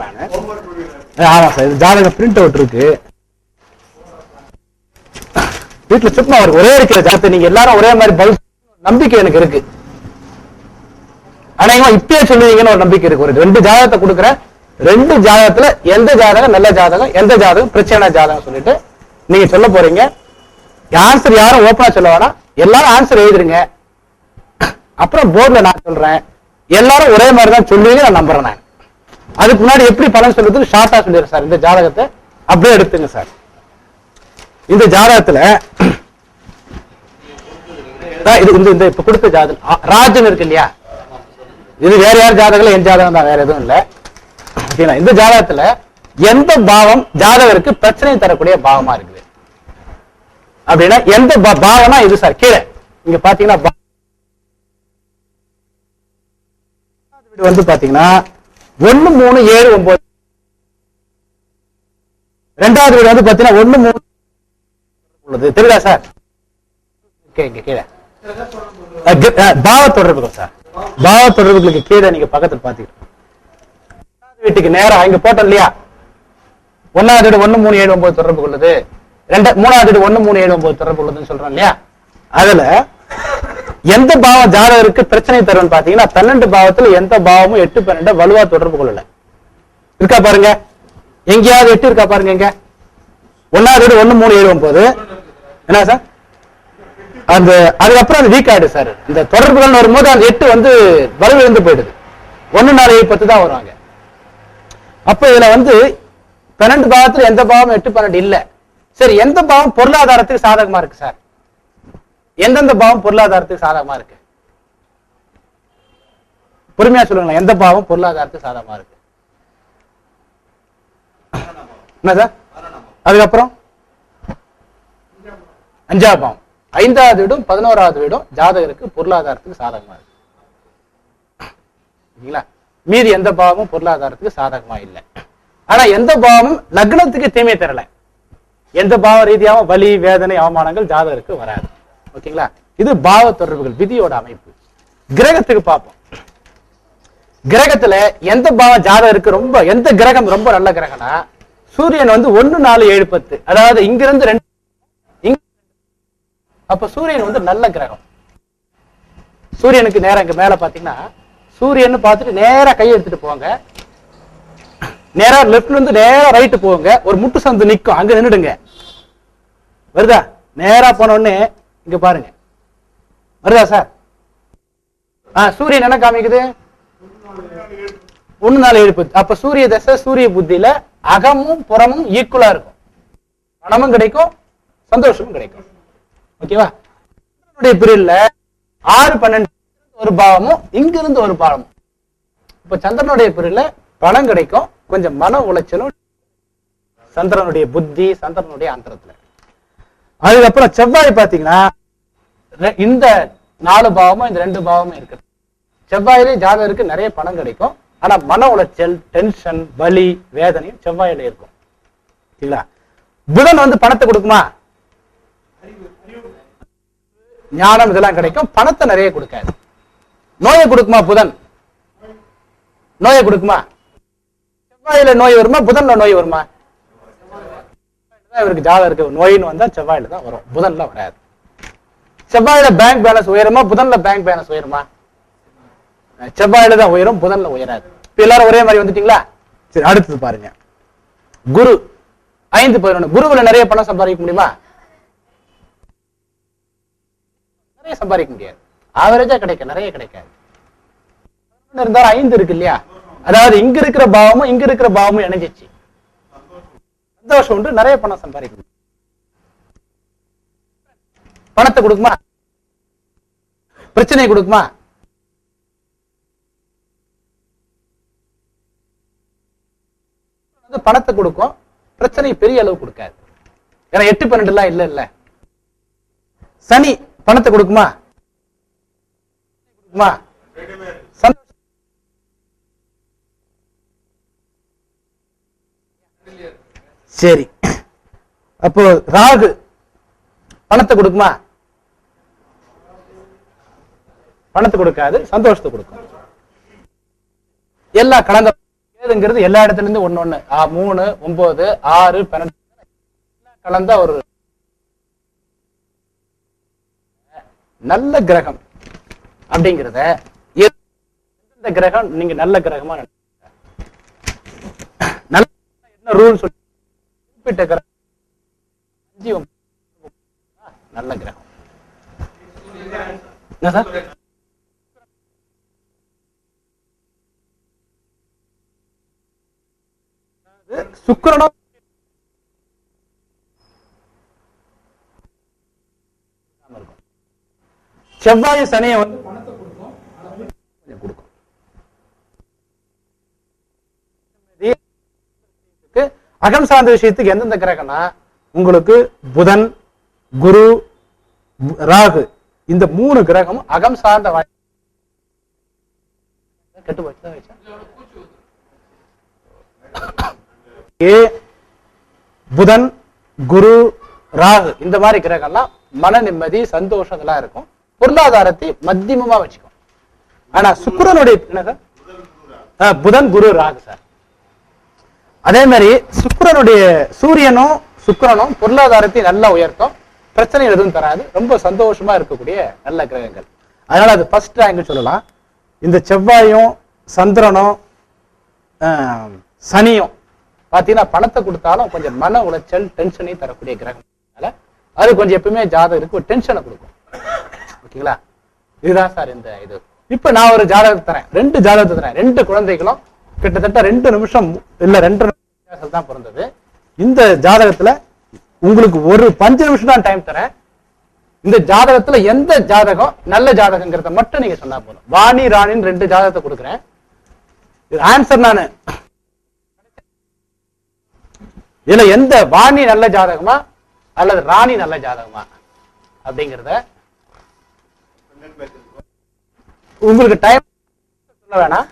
நானு ஆமா சார் ஜாதக பிரிண்ட் அவுட் இருக்கு. வீட்டுல சும்மா ஒரு ஒரே இருக்கிற ஜாத்து நீங்க எல்லாரும் ஒரே மாதிரி பதில் நம்பிக்கை எனக்கு இருக்கு. ஆனா இப்பயே சொல்லுவீங்கன்னு ஒரு நம்பிக்கை இருக்கு. ஒரு ரெண்டு ஜாதகத்தை கொடுக்குறேன் ரெண்டு ஜாதகத்துல எந்த ஜாதகம் நல்ல ஜாதகம் எந்த ஜாதகம் பிரச்சனை ஜாதகம் சொல்லிட்டு நீங்க சொல்ல போறீங்க. ஆன்சர் யாரும் ஓப்பனா சொல்ல வேணாம். எல்லாரும் ஆன்சர் எழுதுருங்க. அப்புறம் போர்டுல நான் சொல்றேன். எல்லாரும் ஒரே மாதிரி தான் சொல்லுவீங்க நான் நம்புறேன் நான். அதுக்கு முன்னாடி எப்படி பலன் சொல்றது ஷார்ட்டா சொல்லிடுறேன் சார். இந்த ஜாதகத்தை அப்படியே எடுத்துங்க சார். இந்த ஜாதகத்துல இது இந்த இந்த இப்ப கொடுத்த ஜாதகம். ராஜன் இருக்கு இல்லையா? இது வேற யார் ஜாதகம் என் ஜாதகம் தான் வேற எதுவும் இல்ல. ஓகேங்களா இந்த ஜாதகத்துல எந்த பாவம் ஜாதகருக்கு பிரச்சனை தரக்கூடிய பாவமா இருக்குது? அப்படின்னா எந்த பாவம்னா இது சார் கீழே. இங்க பாத்தீங்கன்னா வந்து பாத்தீங்கன்னா ஒண்ணு மூணு ஏழு ஒன்பது. ரெண்டாவது வீடு வந்து பாத்தீங்கன்னா ஒண்ணு மூணு உள்ளது. தெரியுதா சார்? கீழே. பாவ தொடர்புகள் சார். பாவ தொடர்புகளுக்கு கீழே நீங்க பக்கத்துல பாத்தீங்கன்னா வீட்டுக்கு நேரா இங்க போட்டோம் இல்லையா? ஒன்னாவது வீடு ஒண்ணு மூணு ஏழு ஒன்பது தொடர்பு உள்ளது. ரெண்டு மூணாவது வீடு ஒன்னு மூணு ஏழு ஒன்பது தொடர்பு உள்ளதுன்னு சொல்றோம் இல்லையா? அதுல எந்த பாவம் ஜாதகருக்கு பிரச்சனை தரும்னு பாத்தீங்கன்னா பன்னெண்டு பாவத்துல எந்த பாவமும் எட்டு பன்னெண்டு வலுவா தொடர்பு கொள்ளல. இருக்கா பாருங்க? எங்கேயாவது எட்டு இருக்கா பாருங்க எங்க ஒன்னாவது வீடு ஒண்ணு மூணு ஏழு ஒன்பது. என்ன சார்? அந்த அதுக்கப்புறம் அது வீக் ஆயிடு சார். இந்த தொடர்புகள் வரும்போது அந்த எட்டு வந்து வலுவிழந்து போயிடுது. ஒன்னு நாலு ஏழு பத்து தான் வருவாங்க அப்ப இதுல வந்து பன்னெண்டு பாவத்துல எந்த பாவம் எட்டு பன்னெண்டு இல்ல. சரி எந்த பாவம் பொருளாதாரத்துக்கு சாதகமா இருக்கு சார்? எந்தெந்த பாவம் பொருளாதாரத்துக்கு சாதகமா இருக்கு? பொறுமையா சொல்லுங்களேன். எந்த பாவம் பொருளாதாரத்துக்கு சாதகமா இருக்கு? என்ன சார்? அதுக்கப்புறம்? அஞ்சாவது பாவம். ஐந்தாவது வீடும் பதினோராவது வீடும் ஜாதகருக்கு பொருளாதாரத்துக்கு சாதகமா இருக்கு. சரிங்களா மீதி எந்த பாவமும் பொருளாதாரத்துக்கு சாதகமா இல்லை. ஆனா எந்த பாவமும் லக்னத்துக்கு தீமை தரல எந்த பாவ ரீதியாகவும் வலி வேதனை அவமானங்கள் ஜாதகருக்கு வராது. ஓகேங்களா? இது பாவ தொடர்புகள் விதியோட அமைப்பு. கிரகத்துக்கு பார்ப்போம். கிரகத்துல எந்த பாவ பாவம் இருக்கு ரொம்ப எந்த கிரகம் ரொம்ப நல்ல கிரகம்னா சூரியன் வந்து ஒன்னு நாலு ஏழு பத்து. அதாவது இங்கிருந்து ரெண்டு அப்ப சூரியன் வந்து நல்ல கிரகம். சூரியனுக்கு நேரம் இங்க மேல பாத்தீங்கன்னா சூரியன் பார்த்துட்டு நேரா கை எடுத்துட்டு போங்க. நேரா லெப்ட்ல இருந்து நேரா ரைட்டு போங்க. ஒரு முட்டு சந்து நிற்கும் அங்க நின்றுடுங்க வருதா? நேரா போன உடனே இங்க பாருங்க. வருதா சார்? ஆ சூரியன் என்ன காமிக்குது? ஒண்ணு நாலு ஏழு அப்ப சூரிய தசை சூரிய புத்தியில அகமும் புறமும் ஈக்குவலா இருக்கும். பணமும் கிடைக்கும் சந்தோஷமும் கிடைக்கும். ஓகேவா? சந்திரனுடைய பிரிவுல ஆறு பன்னெண்டு ஒரு பாவமும் இங்கிருந்து ஒரு பாவமும். இப்ப சந்திரனுடைய பிரிவில் பணம் கிடைக்கும் கொஞ்சம் மன உளைச்சலும் சந்திரனுடைய புத்தி சந்திரனுடைய அந்தரத்துல. அதுக்கப்புறம் செவ்வாய் பாத்தீங்கன்னா இந்த நாலு பாவமும் இந்த ரெண்டு பாவமும் இருக்கு செவ்வாயிலே ஜாதகருக்கு நிறைய பணம் கிடைக்கும். ஆனா மன உளைச்சல் டென்ஷன் வலி வேதனையும் செவ்வாயில இருக்கும். சரிங்களா புதன் வந்து பணத்தை கொடுக்குமா? ஞானம் இதெல்லாம் கிடைக்கும். பணத்தை நிறைய கொடுக்காது. நோயை கொடுக்குமா புதன்? நோயை கொடுக்குமா? செவ்வாயில நோய் வருமா? புதன்ல நோய் வருமா? இவருக்கு ஜாதகம் இருக்கு. நோயின்னு வந்தா செவ்வாயில தான் வரும். புதன்ல வராது. செவ்வாயில பேங்க் பேலன்ஸ் உயருமா? புதன்ல பேங்க் பேலன்ஸ் உயருமா? செவ்வாயில தான் உயரும் புதன்ல உயராது. இப்ப எல்லாரும் ஒரே மாதிரி வந்துட்டீங்களா? சரி அடுத்தது பாருங்க. குரு. ஐந்து பதினொன்று குருவுல நிறைய பணம் சம்பாதிக்க முடியுமா? நிறைய சம்பாதிக்க முடியாது. ஆவரேஜா கிடைக்கும். நிறைய கிடைக்காது. இருந்தாலும் ஐந்து இருக்கு இல்லையா? அதாவது இங்க இருக்கிற பாவமும் இங்க இருக்கிற பாவமும் இணைஞ்சிச்சு. சந்தோஷம் உண்டு. நிறைய பணம் சம்பாதிக்கணும். பணத்தை கொடுக்குமா? பிரச்சனை கொடுக்குமா? பணத்தை கொடுக்கும். பிரச்சனை பெரிய அளவு கொடுக்காது. ஏன்னா எட்டு பன்னெண்டு எல்லாம் இல்ல இல்ல. சனி பணத்தை கொடுக்குமா? கொடுக்குமா சந்தோஷம் சரி. அப்போ ராகு பணத்தை கொடுக்குமா? பணத்தை கொடுக்காது சந்தோஷத்தை கொடுக்கும். எல்லா கலந்த கேதுங்கிறது எல்லா இடத்துல இருந்து ஒன்னு ஒண்ணு. ஆ, மூணு ஒன்பது ஆறு பன்னெண்டு. கலந்த ஒரு நல்ல கிரகம் அப்படிங்கிறத எந்த கிரகம்? நீங்க நல்ல கிரகமா நினைக்கிறீங்க? நல்ல என்ன ரூல் சொல்லி குறிப்பிட்ட கிரகம் அஞ்சு நல்ல கிரகம். என்ன சார்? சுக்கிரனும் செவ்வாய் சனியை வந்து பணத்தை கொடுக்கும் ஆனா கொஞ்சம் கொடுக்கும் இதுக்கு அகம் சார்ந்த விஷயத்துக்கு எந்தெந்த கிரகம்னா உங்களுக்கு புதன் குரு ராகு இந்த மூணு கிரகம் அகம் சார்ந்த கெட்டு ஏ புதன் குரு ராகு இந்த மாதிரி கிரகம்லாம் மன நிம்மதி சந்தோஷம் இதெல்லாம் இருக்கும். பொருளாதாரத்தை மத்தியமமா வச்சுக்கும். ஆனா சுக்கரனுடைய என்ன சார்? புதன் குரு ராகு சார். அதே மாதிரி சுக்கரனுடைய சூரியனும் சுக்கரனும் பொருளாதாரத்தை நல்லா உயர்த்தும். பிரச்சனை எதுவும் தராது. ரொம்ப சந்தோஷமா இருக்கக்கூடிய நல்ல கிரகங்கள். அதனால அது ஃபர்ஸ்ட் ரேங்க் சொல்லலாம். இந்த செவ்வாயும் சந்திரனும் சனியும் பார்த்தீங்கன்னா பணத்தை கொடுத்தாலும் கொஞ்சம் மன உளைச்சல் டென்ஷனையும் தரக்கூடிய கிரகம் அதனால அது கொஞ்சம் எப்பவுமே ஜாதகருக்கு ஒரு டென்ஷனை கொடுக்கும். ஓகேங்களா? இதுதான் சார் இந்த இது. இப்போ நான் ஒரு ஜாதகத்தை தரேன். ரெண்டு ஜாதகத்தை தரேன். ரெண்டு குழந்தைகளும் கிட்டத்தட்ட ரெண்டு நிமிஷம் இல்ல ரெண்டு நிமிஷம் தான் பிறந்தது. இந்த ஜாதகத்துல உங்களுக்கு ஒரு பஞ்சு நிமிஷம் தான் டைம் தரேன். இந்த ஜாதகத்துல எந்த ஜாதகம் நல்ல ஜாதகங்கிறத மட்டும் நீங்க சொன்னா போதும். வாணி ராணின்னு ரெண்டு ஜாதகத்தை கொடுக்குறேன். இது ஆன்சர் நானு. இதுல எந்த வாணி நல்ல ஜாதகமா அல்லது ராணி நல்ல ஜாதகமா அப்படிங்கிறத உங்களுக்கு டைம் சொல்ல வேணாம்.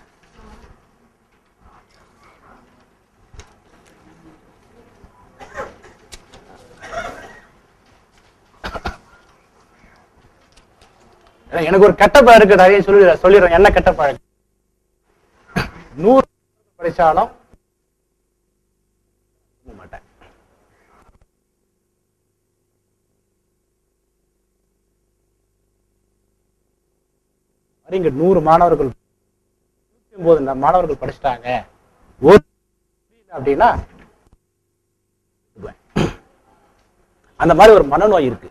எனக்கு ஒரு கெட்ட பழக்கம் இருக்கு நிறைய சொல்லி சொல்லிடுறேன். என்ன கெட்ட பழக்கம் நூறு படிச்சாலும் மாட்டேன். இங்க நூறு மாணவர்கள் நூத்தி ஒன்பது மாணவர்கள் படிச்சிட்டாங்க. ஒரு அப்படின்னா அந்த மாதிரி ஒரு மனநோய் இருக்கு.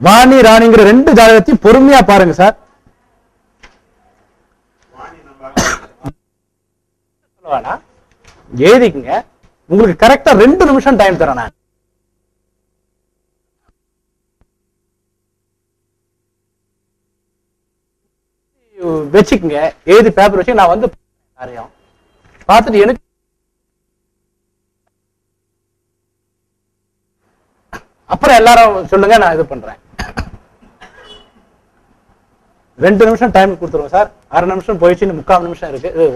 வாணி ராணிங்கிற ரெண்டு ஜாதகத்தையும் பொறுமையா பாருங்க சார். எழுதிக்குங்க உங்களுக்கு கரெக்டா ரெண்டு நிமிஷம் டைம் தரேன் நான். வச்சுக்கங்க. எழுதி பேப்பர் வச்சு நான் வந்து காரியம். பார்த்துட்டு எனக்கு அப்புறம் எல்லாரும் சொல்லுங்க நான் இது பண்றேன். ரெண்டு நிமிஷம் டைம் கொடுத்துருவோம் சார். அரை நிமிஷம் போயிடுச்சு இன்னும் முக்கால் நிமிஷம் இருக்கு. இது